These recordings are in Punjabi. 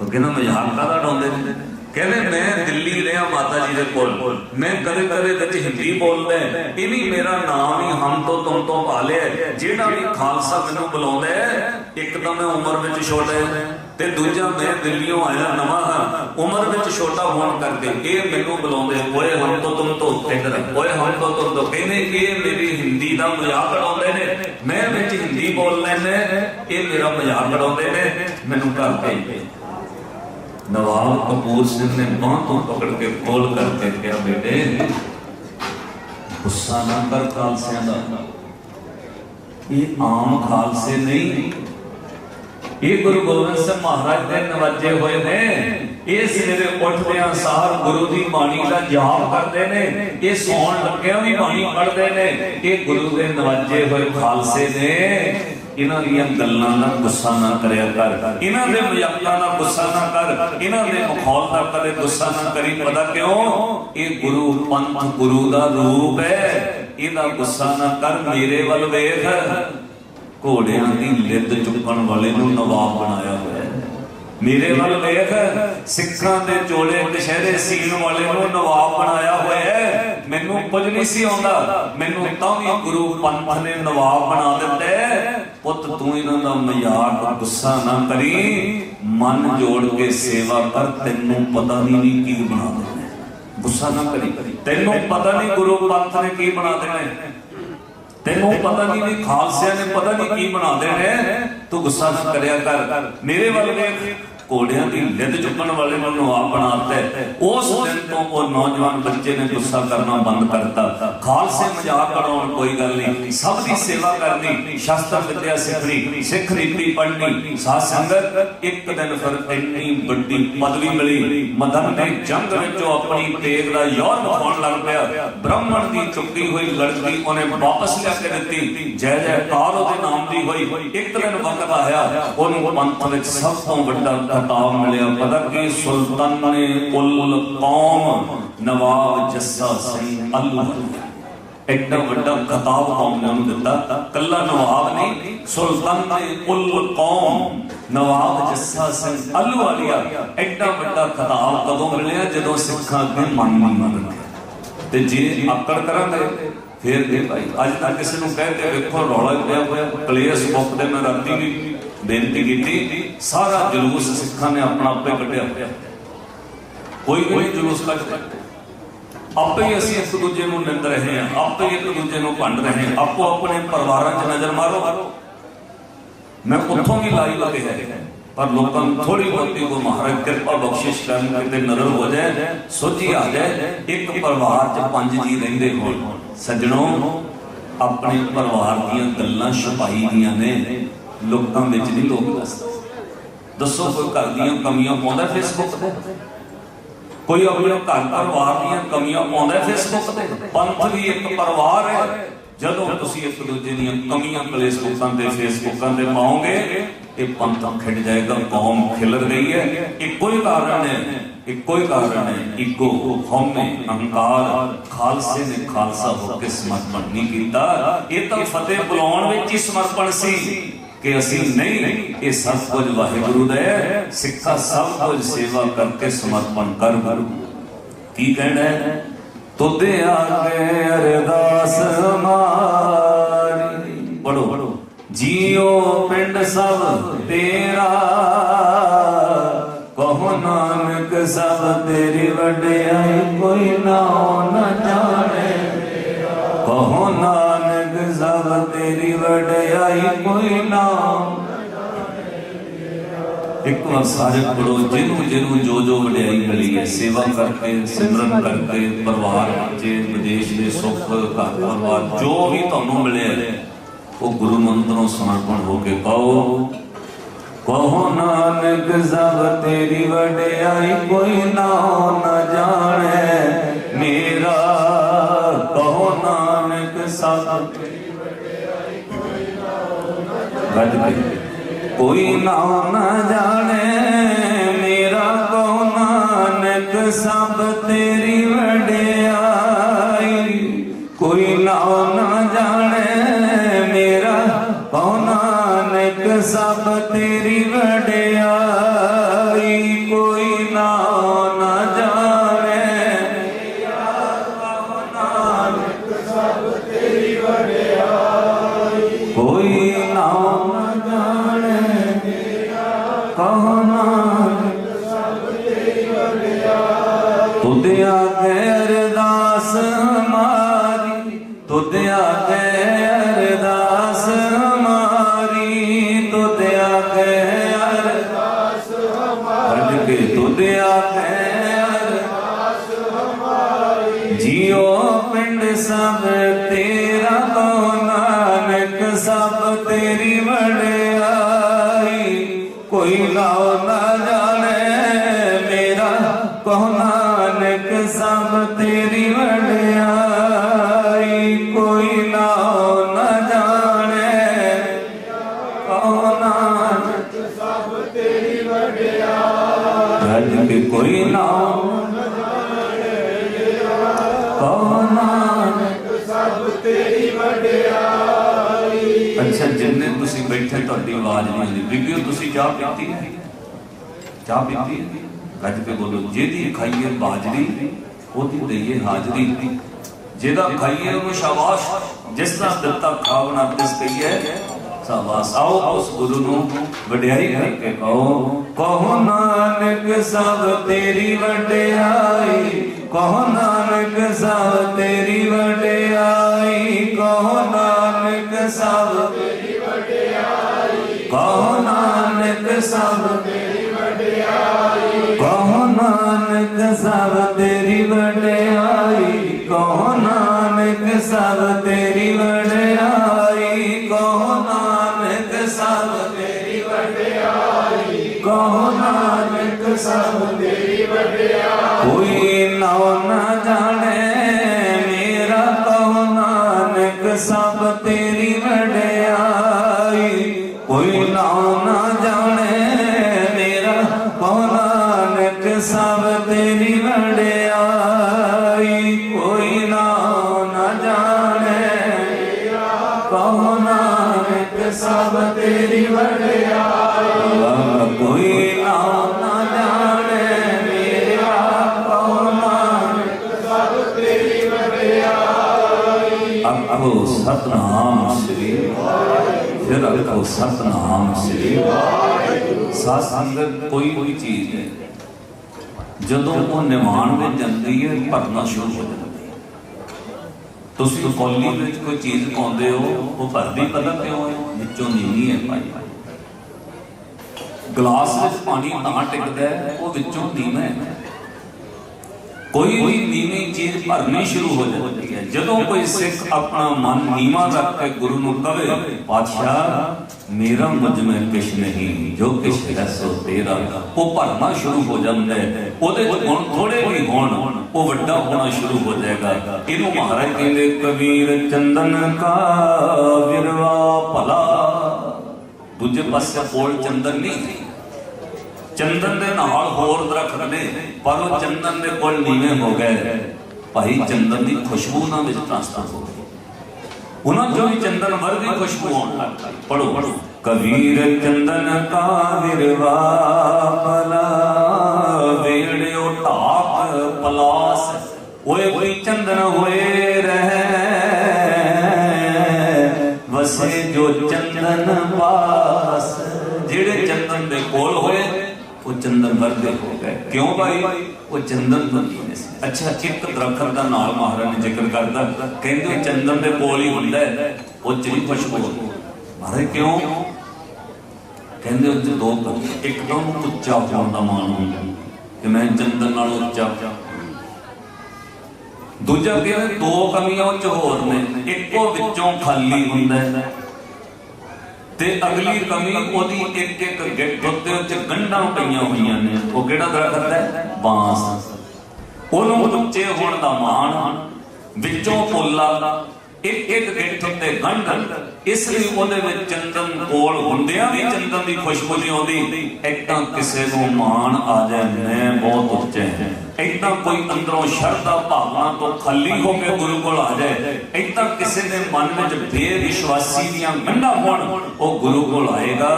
ਉਹ ਕਹਿੰਦਾ, ਮਜ਼ਾਕ ਕਾਹਦਾ ਡਾਉਂਦੇ ਨੇ ਕਹਿੰਦੇ, ਮੈਂ ਦਿੱਲੀ ਰਿਹਾ ਮਾਤਾ ਜੀ ਦੇ ਕੋਲ। ਮੈਂ ਕਦੇ ਕਦੇ ਵਿੱਚ ਹਿੰਦੀ ਬੋਲਦਾ ਇਹ ਵੀ ਮੇਰਾ ਨਾਮ ਹੀ ਹਮ ਤੋਂ ਤੁਮ ਤੋਂ ਪਾ ਲਿਆ ਜਿਹੜਾ ਵੀ ਖਾਲਸਾ ਮੈਨੂੰ ਬੁਲਾਉਂਦਾ ਇੱਕ ਤਾਂ ਮੈਂ ਉਮਰ ਵਿੱਚ ਛੋਟਾ ਤੇ ਦੂਜਾ ਮੈਂ ਦਿੱਲੀੋਂ ਆਇਆ ਨਵਾਂ ਹਾਂ। ਉਮਰ ਵਿੱਚ ਛੋਟਾ ਹੋਣ ਕਰਕੇ ਇਹ ਮੈਨੂੰ ਬੁਲਾਉਂਦੇ ਓਏ ਹਮ ਤੋਂ ਤੁਮ ਤੋਂ ਟਿੰਦਰ ਓਏ ਹਮ ਤੋਂ ਤੁਮ ਤੋਂ ਕਹਿੰਦੇ, ਇਹ ਮੇਰੀ ਹਿੰਦੀ ਦਾ ਮਜ਼ਾਕ ਉਡਾਉਂਦੇ ਨੇ। ਮੈਂ ਵਿੱਚ ਹਿੰਦੀ ਬੋਲ ਲੈਂਦਾ ਇਹ ਮੇਰਾ ਮਜ਼ਾਕ ਉਡਾਉਂਦੇ ਨੇ। ਮੈਨੂੰ ਘਰ ਨਵਾਬ ਕਪੂਰ ਸਿੰਘ ਨੇ ਬਾਂਹ ਤੋਂ ਪਕੜ ਕੇ ਕੋਲ ਕਰਕੇ ਕਿਹਾ, ਬੇਟੇ, ਗੁੱਸਾ ਨਾ ਕਰ ਖਾਲਸਿਆਂ ਦਾ। ਇਹ ਆਮ ਖਾਲਸੇ ਨਹੀਂ। ਇਹ ਗੁਰੂ ਗੋਬਿੰਦ ਸਿੰਘ ਮਹਾਰਾਜ ਦੇ ਨਵਾਜੇ ਹੋਏ ਨੇ। ਇਹ ਸਵੇਰੇ ਉੱਠਦਿਆਂ ਸਾਰ ਗੁਰੂ ਦੀ ਬਾਣੀ ਦਾ ਜਾਪ ਕਰਦੇ ਨੇ। ਇਹ ਸੌਣ ਲੱਗਿਆ ਵੀ ਬਾਣੀ ਪੜ੍ਹਦੇ ਨੇ। ਇਹ ਗੁਰੂ ਦੇ ਨਵਾਜੇ ਹੋਏ ਖਾਲਸੇ ਨੇ। ਇਹਨਾਂ ਦੀਆਂ ਗੱਲਾਂ ਦਾ ਗੁੱਸਾ ਨਾ ਕਰਿਆ ਕਰ। ਇਹਨਾਂ ਦੇ ਮਜ਼ਾਕਾਂ ਦਾ ਗੁੱਸਾ ਨਾ ਕਰ। ਇਹਨਾਂ ਦੇ ਮਖੌਲ ਦਾ ਕਦੇ ਗੁੱਸਾ ਨਾ ਕਰੀ। ਪਤਾ ਕਿਉਂ? ਇਹ ਗੁਰੂ ਪੰਥ ਗੁਰੂ ਦਾ ਰੂਪ ਹੈ। ਇਹਦਾ ਗੁੱਸਾ ਨਾ ਕਰ। ਮੇਰੇ ਵੱਲ ਵੇਖ। ਘੋੜਿਆਂ ਦੀ ਲਿੱਦ ਚੁੱਕਣ ਵਾਲੇ ਨੂੰ ਨਵਾਬ ਬਣਾਇਆ ਹੋਇਆ ਹੈ। ਮੇਰੇ ਵੱਲ ਵੇਖ। ਸਿੱਖਾਂ ਦੇ ਚੋਲੇ ਕਸ਼ਹਿਰੇ ਸੀਨ ਵਾਲੇ ਨੂੰ ਨਵਾਬ ਬਣਾਇਆ ਹੋਇਆ ਹੈ। ਮੈਨੂੰ ਕੁਝ ਨਹੀਂ ਸੀ ਆਉਂਦਾ। ਮੈਨੂੰ ਤਾਂ ਵੀ ਗੁਰੂ ਪੰਥ ਨੇ ਨਵਾਬ ਬਣਾ ਦਿੱਤਾ ਪੁੱਤ ਤੂੰ ਇਹਨਾਂ ਦਾ ਮਜ਼ਾਕ ਗੁੱਸਾ ਨਾ ਕਰੀ। ਮਨ ਜੋੜ ਕੇ ਸੇਵਾ ਕਰ, ਤੈਨੂੰ ਪਤਾ ਨਹੀਂ ਕੀ ਬਣਾ ਦੇਣਾ। ਗੁੱਸਾ ਨਾ ਕਰੀ। ਤੈਨੂੰ ਪਤਾ ਨਹੀਂ ਗੁਰੂ ਪੰਥ ਨੇ ਕੀ ਬਣਾ ਦੇਣਾ। ਤੈਨੂੰ ਪਤਾ ਨਹੀਂ ਵੀ ਖਾਲਸਿਆਂ ਨੇ ਪਤਾ ਨਹੀਂ ਕੀ ਬਣਾ ਦੇਣਾ। ਤੂੰ ਗੁੱਸਾ ਨਾ ਕਰਿਆ ਕਰ। ਮੇਰੇ ਵੱਲ ਵੇਖ ਘੋੜਿਆਂ ਦੀ ਲਿੱਦ ਚੁੱਕਣ ਵਾਲੇ ਨੂੰ ਨਵਾਬ ਬਣਾਤਾ ਹੈ। ਉਸ ਦਿਨ ਤੋਂ ਉਹ ਨੌਜਵਾਨ ਬੱਚੇ ਨੇ ਗੁੱਸਾ ਕਰਨਾ ਬੰਦ ਕਰਤਾ ਖਾਲਸੇ ਮਜ਼ਾਕ ਉਡਾਉਣ ਕੋਈ ਗੱਲ ਨਹੀਂ। ਸਭ ਦੀ ਸੇਵਾ ਕਰਨੀ ਸ਼ਾਸਤਰ ਵਿਦਿਆ ਸਿੱਖਣੀ ਸਿੱਖ ਰੀਤੀ ਪੜ੍ਹਨੀ। ਸਾਧ ਸੰਗਤ ਇੱਕ ਦਿਨ ਫਿਰ ਇੰਨੀ ਵੱਡੀ ਪਦਵੀ ਮਿਲੀ। ਮਦਨ ਨੇ ਜੰਗ ਵਿੱਚੋਂ ਆਪਣੀ ਤੇਗ ਦਾ ਯੋਰ ਵਿਖਾਉਣ ਲੱਗ ਪਿਆ। ਬ੍ਰਾਹਮਣ ਦੀ ਚੁੱਕੀ ਹੋਈ ਲੜਕੀ ਉਹਨੇ ਵਾਪਸ ਲਿਆ ਕੇ ਦਿੱਤੀ। ਜੈ ਜੈਕਾਰ ਉਹਦੇ ਨਾਮ ਦੀ ਹੋਈ। ਇੱਕ ਦਿਨ ਵਕਤ ਆਇਆ ਉਹਨੂੰ ਪੰਥ ਵਿੱਚ ਸਭ ਤੋਂ ਵੱਡਾ ਖਿਤਾਬ ਮਿਲਿਆ। ਪਤਾ ਕੀ ਸੁਲਤਾਨ ਨੇ ਉਲ ਕੌਮ ਨਵਾਬ ਜੱਸਾ ਸਿੰਘ ਅੱਲੂ ਐਡਾ ਵੱਡਾ ਖਿਤਾਬ ਕੌਮ ਨੇ ਦਿੱਤਾ। ਕੱਲਾ ਨਵਾਬ ਨਹੀਂ, ਸੁਲਤਾਨ ਨੇ ਉਲ ਕੌਮ ਨਵਾਬ ਜੱਸਾ ਸਿੰਘ ਅੱਲੂ ਵਾਲੀਆ ਐਡਾ ਵੱਡਾ ਖਿਤਾਬ ਕਦੋਂ ਮਿਲਿਆ? ਜਦੋਂ ਸਿੱਖਾਂ ਅੱਗੇ ਮੰਨ ਨਹੀਂ ਤੇ ਜੇ ਆਕੜ ਕਰਾਂਗੇ, ਫੇਰ ਦੇ ਭਾਈ, ਅੱਜ ਤੱਕ ਕਿਸੇ ਨੂੰ ਕਹਿ ਕੇ ਵੇਖੋ, ਰੌਲਾ ਪਿਆ ਹੋਇਆ। ਕਲੇਸ਼ ਮੁੱਕ ਦੇ ਮੈਂ ਰਾਤੀ ਵੀ ਬੇਨਤੀ ਕੀਤੀ ਸਾਰਾ ਜਲੂਸ ਸਿੱਖਾਂ ਨੇ ਆਪਣਾ ਆਪੇ ਕੱਢਿਆ ਹੋਇਆ ਕੋਈ ਕੋਈ ਜਲੂਸ ਕੱਢ ਆਪੇ ਹੀ ਅਸੀਂ ਇੱਕ ਦੂਜੇ ਨੂੰ ਨਿੰਦ ਰਹੇ ਹਾਂ ਆਪੇ ਹੀ ਇੱਕ ਦੂਜੇ ਨੂੰ ਭੰਡ ਰਹੇ ਹਾਂ ਆਪੋ ਆਪਣੇ ਪਰਿਵਾਰਾਂ 'ਚ ਨਜ਼ਰ ਮਾਰੋ ਮੈਂ ਉੱਥੋਂ ਵੀ ਲਾਈ ਲੱਗੇ ਹੈ ਪਰ ਲੋਕਾਂ ਨੂੰ ਥੋੜੀ ਬਹੁਤੀ ਕੋ ਮਹਾਰਾਜ ਕਿਰਪਾ ਬਖਸ਼ਿਸ਼ ਕਰਨ ਕਿਤੇ ਨਜ਼ਰ ਹੋ ਜਾਏ ਸੋਝੀ ਆ ਜਾਏ ਇੱਕ ਪਰਿਵਾਰ 'ਚ ਪੰਜ ਜੀ ਰਹਿੰਦੇ ਹੋਣ ਸੱਜਣੋ ਆਪਣੇ ਪਰਿਵਾਰ ਦੀਆਂ ਗੱਲਾਂ ਛੁਪਾਈ ਦੀਆਂ ਨੇ ਲੋਕਾਂ ਵਿੱਚ ਨਹੀਂ ਲੋਕ ਦੱਸਦੇ। ਦੱਸੋ ਕੋਈ ਘਰ ਦੀਆਂ ਕਮੀਆਂ ਪਾਉਂਦਾ ਫੇਸਬੁੱਕ ਤੇ? ਕੋਈ ਆਪਣੇ ਘਰ ਪਰਿਵਾਰ ਦੀਆਂ ਕਮੀਆਂ ਪਾਉਂਦਾ ਫੇਸਬੁੱਕ ਤੇ? ਪੰਥ ਵੀ ਇੱਕ ਪਰਿਵਾਰ ਹੈ। ਜਦੋਂ ਤੁਸੀਂ ਇੱਕ ਦੂਜੇ ਦੀਆਂ ਕਮੀਆਂ ਫੇਸਬੁੱਕਾਂ ਤੇ ਫੇਸਬੁੱਕਾਂ ਤੇ ਪਾਓਗੇ, ਇਹ ਪੰਥ ਖਿੜ ਜਾਏਗਾ, ਕੌਮ ਖਿਲਰ ਗਈ ਹੈ। ਇੱਕੋ ਹੀ ਕਾਰਨ ਹੈ, ਇੱਕੋ ਹੀ ਕਾਰਨ ਹੈ ਈਗੋ ਹਉਮੈ ਅਹੰਕਾਰ। ਖਾਲਸੇ ਨੇ ਖਾਲਸਾ ਹੋ ਕੇ ਸਮਰਪਣ ਨਹੀਂ ਕੀਤਾ। ਇਹ ਤਾਂ ਫਤਿਹ ਬੁਲਾਉਣ ਵਿੱਚ ਹੀ ਸਮਰਪਣ ਸੀ। ਕਿ ਅਸੀਂ ਨਹੀਂ, ਇਹ ਸਭ ਕੁਝ ਵਾਹਿਗੁਰੂ ਦਾ ਹੈ, ਸਿੱਖਾ ਸਭ ਕੁਝ ਸੇਵਾ ਕਰਕੇ ਸਮਰਪਣ ਕਰ ਗੁਰੂ। ਕੀ ਕਹਿਣਾ ਹੈ? ਤੁਦੇ ਆਗੇ ਅਰਦਾਸ ਮਾਰੀ। ਪੜੋ ਜੀਓ ਪਿੰਡ ਸਭ ਤੇਰਾ, ਕਹੋ ਨਾਨਕ ਸਭ ਤੇਰੀ ਵਡਿਆਈ, ਕੋਈ ਨਾ ਨਾ ਜਾਣੇ। ਕਹੋ ਨਾਨਕ ਤੇਰੀ ਵਡਿਆਈ ਕੋਈ ਨਾ ਇੱਕ ਵਾਰ ਸਾਰੇ ਪੜੋ, ਜਿਹਨੂੰ ਜਿਹਨੂੰ ਜੋ ਜੋ ਵਡਿਆਈ ਮਿਲੀ ਹੈ, ਸੇਵਾ ਕਰਕੇ, ਸਿਮਰਨ ਕਰਕੇ, ਪਰਿਵਾਰ ਵਿੱਚ ਵਿਦੇਸ਼ ਦੇ ਸੁੱਖ, ਘਰ ਪਰਿਵਾਰ, ਜੋ ਵੀ ਤੁਹਾਨੂੰ ਮਿਲਿਆ ਉਹ ਗੁਰੂ ਮੰਤਰੋਂ ਸਮਰਪਣ ਹੋ ਕੇ ਪਾਓ। ਕਹੋ ਨਾਨਕ, ਸਭ ਤੇਰੀ ਵਡਿਆਈ ਕੋਈ ਨਾ ਨਾ ਜਾਣੇ। ਮੇਰਾ ਕਹੋ ਨਾਨਕ, ਸਭ ਗੱਜ ਕੇ। ਕੋਈ ਨਾ ਨਾ ਜਾਣੇ, ਮੇਰਾ ਕੋ ਨਾਨਕ, ਸਭ ਤੇਰੀ ਵਡਿਆਈ। ਕੋਈ ਨਾ ਨਾ ਜਾਣੇ, ਮੇਰਾ ਕੋ ਨਾਨਕ, ਸਭ ਤੇਰੀ ਵਡਿਆਈ। ਕਹੋ ਨਾਨਕ ਤੁਧ ਆਗੇ ਅਰਦਾਸ ਹਮਾਰੀ ਤੁਧ ਆਗੇ ਅਰਦਾਸ ਹਮਾਰੀ ਤੁਧ ਆਗੇ ਅਰਦਾਸ ਹਮਾਰੀ ਕੇ ਤੁਧ ਆਗੇ ਅਰਦਾਸ ਹਮਾਰੀ ਜੀਓ ਪਿੰਡ ਸਭ ਤੇਰਾ ਕੋ ਨਾਨਕ ਸਭ ਤੇਰੀ ਵਡਿਆਈ। ਕੋਈ ਨਾਉ ਨਾ ਜਾਣੇ ਮੇਰਾ ਕਹੋ ਨਾਨਕ ਸਭ ਤੇਰੀ ਵਡਿਆਈ ਅੱਛਾ ਜਿੰਨੇ ਤੁਸੀਂ ਬੈਠੇ, ਤੁਹਾਡੀ ਆਵਾਜ਼ ਨਹੀਂ ਆਉਂਦੀ। ਬੀਬੀਓ, ਤੁਸੀਂ ਚਾਹ ਪੀਤੀ ਹੈ? ਚਾਹ ਪੀਤੀ ਹੈ? ਗੱਜ ਕੇ ਬੋਲੋ, ਜਿਹਦੀ ਖਾਈਏ ਬਾਜਰੀ, ਉਹਦੀ ਦਈਏ ਹਾਜ਼ਰੀ। ਜਿਹਦਾ ਖਾਈਏ ਉਹਨੂੰ ਸ਼ਾਬਾਸ਼, ਜਿਸ ਦਾ ਦਿੱਤਾ ਖਾਵਣਾ, ਤਿਸ ਕਹੀਏ, ਸ਼ਾਬਾਸ਼। ਆਓ ਉਸ ਗੁਰੂ ਨੂੰ ਵਡਿਆਈ ਕਰਕੇ ਕਹੋ ਕਹੋ ਨਾਨਕ ਸਭ ਤੇਰੀ ਵਡਿਆਈ, ਕਹੋ ਨਾਨਕ ਸਭ ਤੇਰੀ ਵਡਿਆਈ, ਕਹੋ ਨਾਨਕ ਸਭ ਸਭ ਤੇਰੀ ਵਡਿਆਈ। ਕਹੋ ਨਾਨਕ ਸਭ ਤੇਰੀ ਵਡਿਆਈ। ਕਹੋ ਨਾਨਕ ਸਭ ਤੇਰੀ ਵਡਿਆਈ। ਕਹੋ ਨਾਨਕ ਸਭ ਤੇਰੀ ਵਡਿਆਈ। ਕਹੋ ਨਾਨਕ ਸਭ ਤੇਰੀ ਵਡਿਆਈ। ਕੋਈ ਨਾਉ ਨਾ ਜਾਣੇ, ਮੇਰਾ ਕਹੋ ਨਾਨਕ ਸਭ ਤੇਰੀ ਵਡਿਆਈ ਸਤਨਾਮ ਸ੍ਰੀ ਫਿਰ ਆਖੋ ਸਤਨਾਮ ਸ੍ਰੀ ਸਾਧ ਸੰਗਤ ਕੋਈ ਕੋਈ ਚੀਜ਼ ਹੈ ਜਦੋਂ ਉਹ ਨਿਵਾਣ ਵਿੱਚ ਜਾਂਦੀ ਹੈ, ਭਰਨਾ ਸ਼ੁਰੂ ਹੋ ਜਾਂਦਾ ਹੈ। ਤੁਸੀਂ ਕੌਲੀ ਵਿੱਚ ਕੋਈ ਚੀਜ਼ ਪਾਉਂਦੇ ਹੋ, ਉਹ ਭਰਦੀ ਪਤਾ ਕਿਉਂ ਹੈ? ਵਿੱਚੋਂ ਨੀਵੀਂ ਹੈ ਭਾਈ। ਗਲਾਸ ਵਿੱਚ ਪਾਣੀ ਤਾਂ ਟਿਕਦਾ ਉਹ ਵਿੱਚੋਂ ਨੀਵਾਂ ਹੈ। ਕੋਈ ਵੀ ਨੀਵੀਂ ਚੀਜ਼ ਭਰਨੀ ਸ਼ੁਰੂ ਹੋ ਜਾਂਦੀ ਹੈ। ਜਦੋਂ ਕੋਈ ਸਿੱਖ ਆਪਣਾ ਮਨ ਨੀਵਾਂ ਰੱਖ ਕੇ ਗੁਰੂ ਨੂੰ ਕਵੇ, ਪਾਤਸ਼ਾਹ, ਮੇਰਾ ਮੁਝ ਕਿਛ ਨਹੀਂ, ਜੋ ਕਿਛ ਹੈ ਸੋ ਤੇਰਾ। ਉਹ ਭਰਨਾ ਸ਼ੁਰੂ ਹੋ ਜਾਂਦਾ ਹੈ। ਉਹਦੇ ਗੁਣ ਥੋੜੇ ਵੀ ਹੋਣ, ਉਹ ਵੱਡਾ ਹੋਣਾ ਸ਼ੁਰੂ ਹੋ ਜਾਏਗਾ। ਇਹਨੂੰ ਮਹਾਰਾਜ ਕਹਿੰਦੇ, ਕਬੀਰ ਚੰਦਨ ਕਾ ਵਿਰਵਾ ਭਲਾ। ਦੂਜੇ ਪਾਸੇ ਕੋਲ ਚੰਦਨ ਨਹੀਂ। ਚੰਦਨ ਦੇ ਨਾਲ ਹੋਰ ਦਰਖਤ ਨੇ, ਪਰ ਉਹ ਚੰਦਨ ਦੇ ਕੋਲ ਨੀਵੇਂ ਹੋ ਗਏ। ਭਾਈ ਚੰਦਨ ਦੀ ਖੁਸ਼ਬੂ ਉਹਨਾਂ ਵਿੱਚ ਟ੍ਰਾਂਸਫਰ ਹੋ ਗਈ। ਉਹਨਾਂ ਚੋਂ ਚੰਦਨ ਵਰਗੀ ਖੁਸ਼ਬੂ ਆਉਣ ਲੱਗ ਪਈ। ਪੜੋ ਪੜੋ ਕਬੀਰ ਚੰਦਨ ਕਾ ਵਿਰਵਾ ਪਲਾ ਵੇੜਿਓ ਢਾਕ ਪਲਾਸ, ਓਏ ਕੋਈ ਚੰਦਨ ਹੋਏ ਰਹਿ। ਵਸੇ ਜੋ ਚੰਦਨ ਪਾਸ, ਜਿਹੜੇ ਚੰਦਨ ਦੇ ਕੋਲ ਹੋਏ ਉਹ ਚੰਦਨ ਵਰਗੇ ਹੋ ਗਏ। ਕਿਉਂ ਭਾਈ ਉਹ ਚੰਦਨ ਤੋਂ ਨਹੀਂ ਅੱਛਾ ਇੱਕ ਦਰਖਤ ਦਾ ਨਾਲ ਮਹਾਰਾਜ ਨੇ ਜ਼ਿਕਰ ਕਰਦਾ ਕਹਿੰਦੇ ਚੰਦਨ ਦੇ ਕੋਲ ਹੀ ਹੁੰਦਾ ਉਹ ਚ ਖੁਸ਼ਬੂ ਮਹਾਰਾਜ, ਕਿਉਂ? ਕਹਿੰਦੇ ਉਹ ਦੋ ਗੱਲ ਇੱਕ ਤਾਂ ਉਹਨੂੰ ਉੱਚਾ ਹੋਣ ਦਾ ਮਾਣ ਹੁੰਦਾ ਕਿ ਮੈਂ ਚੰਦਨ ਨਾਲੋਂ ਉੱਚਾ ਦੂਜਾ ਕਹਿੰਦੇ ਦੋ ਕਮੀਆਂ ਉਹ ਚ ਹੋਰ ਨੇ। ਇੱਕੋ ਵਿੱਚੋਂ ਖਾਲੀ ਹੁੰਦਾ ਤੇ ਅਗਲੀ ਕਮੀ ਉਹਦੀ ਇੱਕ ਇੱਕ ਗਿੱਟ ਉੱਤੇ ਉੱਤੇ ਗੰਢਾਂ ਪਈਆਂ ਹੋਈਆਂ ਨੇ। ਉਹ ਕਿਹੜਾ ਦਰਖਤ ਹੈ? ਬਾਂਸ। ਉਹਨੂੰ ਉੱਚੇ ਹੋਣ ਦਾ ਮਾਣ ਵਿੱਚੋਂ ਪੋਲਾ ਇੱਕ ਇੱਕ ਗਿੱਟ ਉੱਤੇ ਗੰਢ ਇਸ ਲਈ ਉਹਦੇ ਵਿੱਚ ਚੰਦਨ ਕੋਲ ਹੁੰਦਿਆਂ ਵੀ ਚੰਦਨ ਦੀ ਖੁਸ਼ਬੂ ਨਹੀਂ ਆਉਂਦੀ ਐਦਾਂ ਕਿਸੇ ਨੂੰ ਮਾਣ ਆ ਜਾਏ, ਮੈਂ ਬਹੁਤ ਉੱਚੇ ਹਾਂ। ਐਦਾਂ ਕੋਈ ਅੰਦਰੋਂ ਸ਼ਰਧਾ ਭਾਵਨਾ ਤੋਂ ਖਾਲੀ ਹੋ ਕੇ ਗੁਰੂ ਕੋਲ ਆ ਜਾਏ। ਐਦਾਂ ਕਿਸੇ ਦੇ ਮਨ ਵਿੱਚ ਬੇਵਿਸ਼ਵਾਸੀ ਦੀਆਂ ਗੰਢਾਂ ਹੋਣ, ਉਹ ਗੁਰੂ ਕੋਲ ਆਏਗਾ,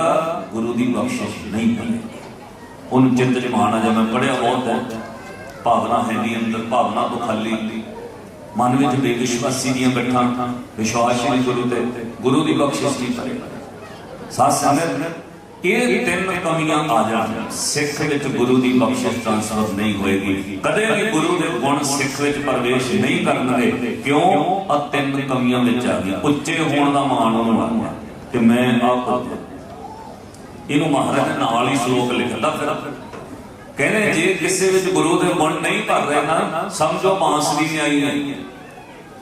ਗੁਰੂ ਦੀ ਬਖਸ਼ਿਸ਼ ਨਹੀਂ ਮਿਲੇਗੀ ਉਹਨੂੰ ਚਿੰਤ ਚ ਮਾਣ ਮੈਂ ਪੜਿਆ ਬਹੁਤ ਹੈ। ਭਾਵਨਾ ਹੈ ਨਹੀਂ ਅੰਦਰ, ਭਾਵਨਾ ਤੋਂ ਖਾਲੀ। ਮਨ ਵਿੱਚ ਬੇਵਿਸ਼ਵਾਸੀ ਦੀਆਂ ਗੱਠਾਂ, ਵਿਸ਼ਵਾਸ ਨਹੀਂ ਗੁਰੂ ਤੇ, ਗੁਰੂ ਦੀ ਬਖਸ਼ਿਸ਼ ਨਹੀਂ ਕਰੇਗਾ ਸਾਧ ਸੰਗਤ, ਇਹ ਤਿੰਨ ਕਮੀਆਂ ਆ ਜਾਣ। ਸਿੱਖ ਵਿੱਚ ਗੁਰੂ ਦੀ ਬਖਸ਼ਿਸ਼ ਟ੍ਰਾਂਸਫਰ ਨਹੀਂ ਹੋਏਗੀ। ਕਦੇ ਵੀ ਗੁਰੂ ਦੇ ਗੁਣ ਸਿੱਖ ਵਿੱਚ ਪ੍ਰਵੇਸ਼ ਨਹੀਂ ਕਰਨਗੇ। ਕਿਉਂ? ਆ ਤਿੰਨ ਕਮੀਆਂ ਵਿੱਚ ਆ ਗਈਆਂ। ਉੱਚੇ ਹੋਣ ਦਾ ਮਾਣ ਉਹਨੂੰ ਆ ਗਿਆ। ਮੈਂ ਆਪ ਇਹਨੂੰ ਮਹਾਰਾਜ ਨਾਲ ਹੀ ਸ਼ਲੋਕ ਲਿਖਦਾ ਫਿਰ। ਕਹਿੰਦੇ ਜੇ ਕਿਸੇ ਵਿੱਚ ਗੁਰੂ ਦੇ ਗੁਣ ਨਹੀਂ ਭਰ ਰਹੇ ਨਾ, ਸਮਝੋ ਬਾਂਸਰੀ ਨਹੀਂ ਆਈ ਹੈ।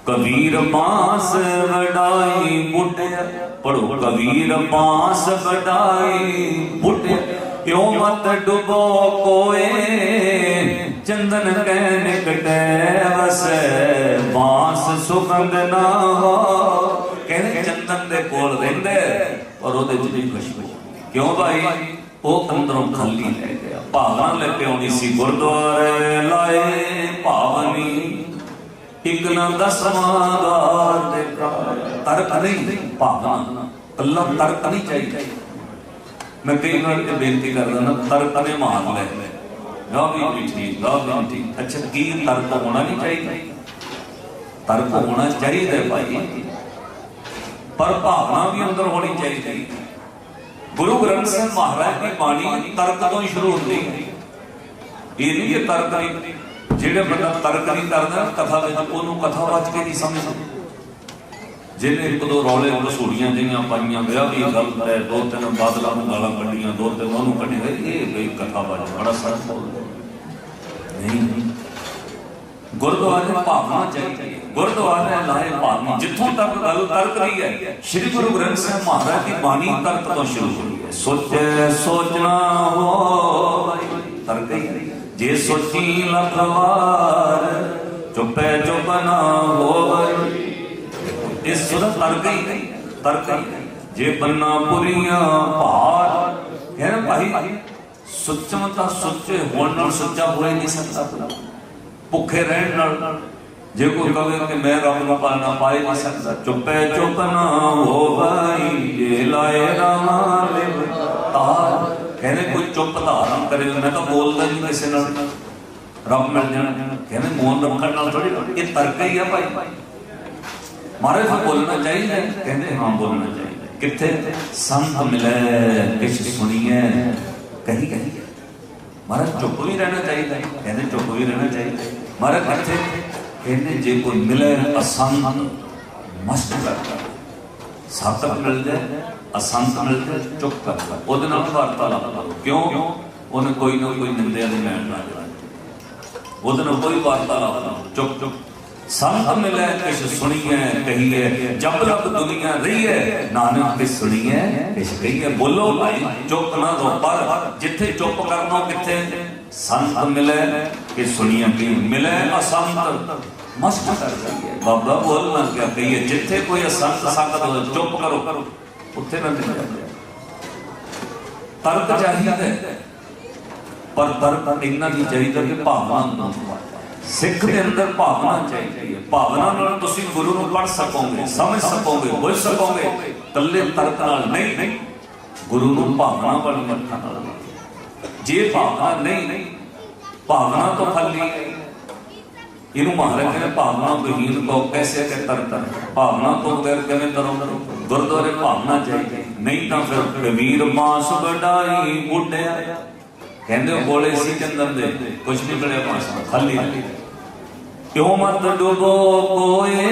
ਕਬੀਰ ਬਾਂਸ ਵਡਾਈ ਬੁੱਢਿਆ ਪੜੋ ਕਬੀਰ ਬਾਂਸ ਵਡਾਈ ਬੁੱਢਿਆ ਕਿਉ ਮਤ ਡੁਬੋ ਕੋਏ? ਚੰਦਨ ਕਹਿ ਨਿਕਟੈ ਵਸੈ ਬਾਂਸ ਸੁਗੰਧ ਨਾ ਹੋ। ਕਹਿੰਦੇ ਚੰਦਨ ਦੇ ਕੋਲ ਰਹਿੰਦੇ ਪਰ ਉਹਦੇ ਚ ਵੀ ਖੁਸ਼ਬੂ ਕਿਉਂ ਭਾਈ? ਉਹ ਅੰਦਰੋਂ ਖਾਲੀ ਰਹਿ ਗਿਆ। ਭਾਵਨਾ ਲੈ ਕੇ ਆਉਣੀ ਸੀ ਗੁਰਦੁਆਰੇ ਲਾਏ ਭਾਵਨੀ। ਇੱਕ ਨਾ ਦਸਵਾਂ ਗਾਰ ਦੇ ਤਰਕ ਨਹੀਂ ਭਾਵਨਾ ਅੱਲਾ ਤਰਕ ਨਹੀਂ ਚਾਹੀਦਾ। ਮੈਂ ਕਈ ਵਾਰ ਇਹ ਬੇਨਤੀ ਕਰਦਾ ਨਾ, ਤਰਕ ਨੇ ਮਾਨ ਲੈ ਗਾ ਵੀ ਨਹੀਂ ਗਾ ਵੀ ਨਹੀਂ ਅੱਛਾ, ਕੀ ਤਰਕ ਹੋਣਾ ਨਹੀਂ ਚਾਹੀਦਾ? ਤਰਕ ਹੋਣਾ ਚਾਹੀਦਾ ਭਾਈ। ਪਰ ਭਾਵਨਾ ਵੀ ਅੰਦਰ ਹੋਣੀ ਚਾਹੀਦੀ। ਹੈ ਗੁਰੂ ਗ੍ਰੰਥ ਸਾਹਿਬ ਮਹਾਰਾਜ ਦੀ ਬਾਣੀ ਤਰਕ ਤੋਂ ਹੀ ਸ਼ੁਰੂ ਹੁੰਦੀ ਹੈ। ਇਹ ਨਹੀਂ ਕਿ ਤਰਕ ਨਹੀਂ, ਜਿਹੜੇ ਬੰਦਾ ਤਰਕ ਨਹੀਂ ਕਰਦਾ, ਕਥਾ ਵਿੱਚ ਉਹਨੂੰ ਕਥਾ ਵਾਚ ਕੇ ਨਹੀਂ ਸਮਝਦਾ। ਜਿਹਨੇ ਇੱਕ ਦੋ ਰੌਲੇ ਰਸੂੜੀਆਂ ਜਿਹੀਆਂ ਪਾਈਆਂ, ਵਿਆਹ ਵੀ ਗਲਤ ਹੈ, ਦੋ ਤਿੰਨ ਬਾਦਲਾਂ ਨੂੰ ਗਾਲਾਂ ਕੱਢੀਆਂ, ਦੋ ਤਿੰਨ ਉਹਨੂੰ ਕੱਢੀਆਂ, ਇਹ ਬਈ ਕਥਾ ਵਾਚ ਬੜਾ ਸੱਚ ਬੋਲਦਾ। ਨਹੀਂ ਗੁਰਦੁਆਰੇ ਭਾਵਨਾ ਚਾਹੀਦੀ ਹੈ। ਗੁਰਦੁਆਰੇ ਲਾਏ ਭਾਵਨਾ। ਜਿੱਥੋਂ ਤੱਕ ਗੱਲ ਤਰਕ ਦੀ ਹੈ ਸ੍ਰੀ ਗੁਰੂ ਗ੍ਰੰਥ ਸਾਹਿਬ ਮਹਾਰਾਜ ਦੀ ਬਾਣੀ ਤਰਕ ਤੋਂ ਸ਼ੁਰੂ ਹੋਈ ਹੈ। ਸੋਚੇ ਸੋਚਣਾ ਹੋ ਤਰਕ ਹੀ ਹੈ। ਜੇ ਸੋਚੀ ਲੱਖ ਵਾਰ ਚੁੱਪੇ ਚੁੱਪ ਨਾ ਹੋਵੇ ਇਸ ਸੁਧ ਤਰਕ ਹੀ ਹੈ, ਤਰਕ ਹੀ ਹੈ। ਜੇ ਬੰਨਾ ਪੁਰੀਆਂ ਭਾਰ ਕਹਿੰਦੇ ਭਾਈ ਸੁੱਚਮ ਤਾਂ ਸੁੱਚੇ ਹੋਣ ਨਾਲ ਸੁੱਚਾ ਹੋਏ ਨਹੀਂ ਸਕਦਾ। ਭੁੱਖੇ ਰਹਿਣ ਨਾਲ। ਜੇ ਕੋਈ ਕਵੇ ਕਿ ਮੈਂ ਰੱਬ ਨੂੰ ਪਾਣਾ ਪਾਏ ਨਹੀਂ ਸਕਦਾ। ਚੁੱਪੇ ਚੁੱਪ ਨਾ ਹੋਵਈ ਜੇ ਲਾਏ ਰਾਮਾ ਲਿਵ ਤਾਰ। ਕਹਿੰਦੇ ਕੋਈ ਚੁੱਪ ਧਾਰਨ ਕਰੇ। ਮੈਂ ਤਾਂ ਬੋਲਦਾ ਨਹੀਂ ਕਿਸੇ ਨਾਲ। ਰੱਬ ਮਿਲ ਜਾਣਾ। ਕਹਿੰਦੇ ਮੌਨ ਰੱਖਣ ਨਾਲ ਥੋੜੀ ਇਹ ਤਰਕ ਹੀ ਆ ਭਾਈ। ਮਹਾਰਾਜ ਨੂੰ ਬੋਲਣਾ ਚਾਹੀਦਾ। ਕਹਿੰਦੇ ਹਾਂ, ਬੋਲਣਾ ਚਾਹੀਦਾ। ਕਿੱਥੇ? ਸੰਤ ਮਿਲੇ, ਕਿਛ ਸੁਣੀਏ ਕਹੀ ਕਹੀ। ਮਹਾਰਾਜ ਚੁੱਪ ਵੀ ਰਹਿਣਾ ਚਾਹੀਦਾ ਕਹਿੰਦੇ ਚੁੱਪ ਵੀ ਰਹਿਣਾ ਚਾਹੀਦਾ ਮਹਾਰਾਜ ਕਿੱਥੇ ਕਹਿੰਦੇ ਜੇ ਕੋਈ ਮਿਲੇ ਅਸੰਤ ਮਸਤ ਕਰਦਾ ਸਾਤਕ ਮਿਲ ਜਾਏ ਅਸੰਤ ਮਿਲ ਜਾਏ ਚੁੱਪ ਕਰਦਾ ਉਹਦੇ ਨਾਲ ਵਾਰਤਾਲਾਪ ਕਰੋ ਕਿਉਂ ਉਹਨੇ ਕੋਈ ਨਾ ਕੋਈ ਨਿੰਦਿਆ ਦੀ ਲੈਣ ਨਾ ਉਹਦੇ ਨਾਲ ਕੋਈ ਵਾਰਤਾਲਾਪ ਨਾ ਚੁੱਪ ਚੁੱਪ ਸੰਤ ਮਿਲੈ ਕਿਛ ਸੁਣੀਏ ਕਹੀਏ ਜਬ ਲਬ ਦੁਨੀਆ ਰਹੀਏ ਨਾਨਕ ਤੇ ਸੁਣੀਏ ਕਿਛ ਕਹੀਏ ਬੋਲੋ ਭਾਈ, ਚੁੱਪ ਨਾ ਰੋ ਪਰ ਜਿੱਥੇ ਚੁੱਪ ਕਰਨਾ ਕਿੱਥੇ? ਸੰਤ ਮਿਲੇ, ਕਿ ਸੁਣੀਏ ਕਿ ਮਿਲੇ ਅਸੰਤ। ਮਸਤ ਕਰ ਜਾਈਏ। ਬਾਬਾ ਬੋਲਣਾ ਕਿਆ ਕਹੀਏ, ਜਿੱਥੇ ਕੋਈ ਅਸੰਤ ਸੰਗਤ ਹੋਵੇ ਚੁੱਪ ਕਰੋ। ਉੱਥੇ ਨਾ ਮਿਲ ਜਾਂਦੇ। ਤਰਕ ਚਾਹੀਦਾ, ਪਰ ਤਰਕ ਇੰਨਾ ਨਹੀਂ ਚਾਹੀਦਾ ਕਿ ਭਾਵਨਾ ਨਾ ਹੋਵੇ। ਸਿੱਖ ਦੇ ਅੰਦਰ ਭਾਵਨਾ ਚਾਹੀਦੀ ਹੈ। ਭਾਵਨਾ ਨਾਲ ਤੁਸੀਂ ਗੁਰੂ ਨੂੰ ਪੜ੍ਹ ਸਕੋਗੇ, ਸਮਝ ਸਕੋਗੇ, ਬੁੱਝ ਸਕੋਗੇ ਕੱਲੇ ਤਰਕ ਨਾਲ ਨਹੀਂ। ਗੁਰੂ ਨੂੰ ਭਾਵਨਾ ਵਾਲੀ ਅੱਖਾਂ ਨਾਲ ਜੇ ਭਾਵਨਾ ਨਹੀਂ, ਭਾਵਨਾ ਤੋਂ ਖਾਲੀ ਇਹਨੂੰ ਮਹਾਰਾਜ ਨੇ ਭਾਵਨਾ ਬਹੀਨ ਕੋ ਕੈਸੇ ਕੇ ਤਰਤਨ ਭਾਵਨਾ ਤੋਂ ਬਗੈਰ ਕਿਵੇਂ ਤਰੋਂ ਗੁਰਦੁਆਰੇ ਭਾਵਨਾ ਚਾਹੀਦੀ। ਨਹੀਂ ਤਾਂ ਫਿਰ ਕਬੀਰ ਮਾਸ ਵਡਾਈ ਬੁੱਢਿਆ ਕਹਿੰਦੇ ਉਹ ਬੋਲੇ ਸੀ ਚੰਦਨ ਦੇ, ਕੁਛ ਨਹੀਂ ਬਣਿਆ ਮਾਸ, ਖਾਲੀ ਕਿਉਂ ਮਤ ਡੁਬੋ ਕੋਏ?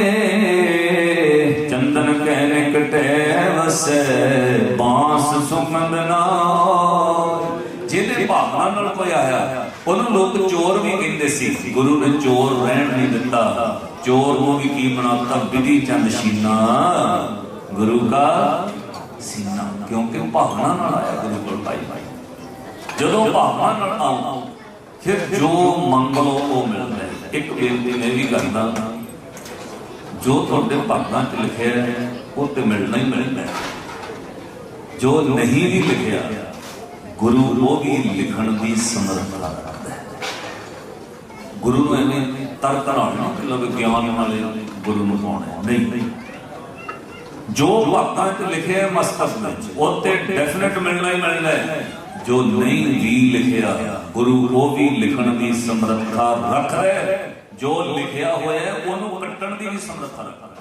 ਚੰਦਨ ਕਹਿ ਨਿਕਟੇ ਵਸੈ, ਬਾਂਸ ਸੁਗੰਧ ਨਾ ਜਿਹਦੇ ਭਾਵਨਾ ਨਾਲ ਕੋਈ ਆਇਆ, ਉਹਨੂੰ ਲੋਕ ਚੋਰ ਵੀ ਕਹਿੰਦੇ ਸੀ। ਗੁਰੂ ਨੇ ਚੋਰ ਰਹਿਣ ਨਹੀਂ ਦਿੱਤਾ। ਚੋਰ ਨੂੰ ਵੀ ਕੀ ਬਣਾਤਾ? ਵਿਧੀ ਚੰਦ ਸ਼ੀਨਾ। ਗੁਰੂ ਕਾ ਸੀਨਾ। ਕਿਉਂਕਿ ਉਹ ਭਾਵਨਾ ਨਾਲ ਆਇਆ ਗੁਰੂ ਕੋਲ ਭਾਈ ਭਾਈ ਜਦੋਂ ਭਾਵਾਂ ਨਾਲ ਆਉਂ, ਫਿਰ ਜੋ ਮੰਗਲੋ ਉਹ ਮਿਲਦਾ ਹੈ ਇੱਕ ਬੇਨਤੀ ਮੈਂ ਵੀ ਕਰਦਾ, ਜੋ ਤੁਹਾਡੇ ਭਾਗਾਂ 'ਚ ਲਿਖਿਆ ਹੈ, ਉਹ ਤੇ ਮਿਲਣਾ ਹੀ ਮਿਲਣਾ ਹੈ। ਜੋ ਨਹੀਂ ਵੀ ਲਿਖਿਆ, ਗੁਰੂ ਉਹ ਵੀ ਲਿਖਣ ਦੀ ਸਮਰੱਥਾ ਰੱਖਦਾ ਹੈ। ਗੁਰੂ ਨੂੰ ਐਵੇਂ ਤਰਕ ਨਾਲ ਨਾ ਮਤਲਬ ਗਿਆਨ ਵਾਲੇ ਗੁਰੂ ਨੂੰ ਪਾਉਣਾ ਨਹੀਂ। ਜੋ ਭਾਗਾਂ 'ਚ ਲਿਖਿਆ ਹੈ ਮਸਤਕ ਵਿੱਚ, ਉਹ ਤੇ ਡੈਫੀਨਿਟ ਮਿਲਣਾ ਹੀ ਮਿਲਣਾ ਹੈ। ਜੋ ਨਹੀਂ ਵੀ ਲਿਖਿਆ, ਗੁਰੂ ਉਹ ਵੀ ਲਿਖਣ ਦੀ ਸਮਰੱਥਾ ਰੱਖ ਰਿਹਾ ਜੋ ਲਿਖਿਆ ਹੋਇਆ ਉਹਨੂੰ ਕੱਟਣ ਦੀ ਵੀ ਸਮਰੱਥਾ ਰੱਖ ਹੈ।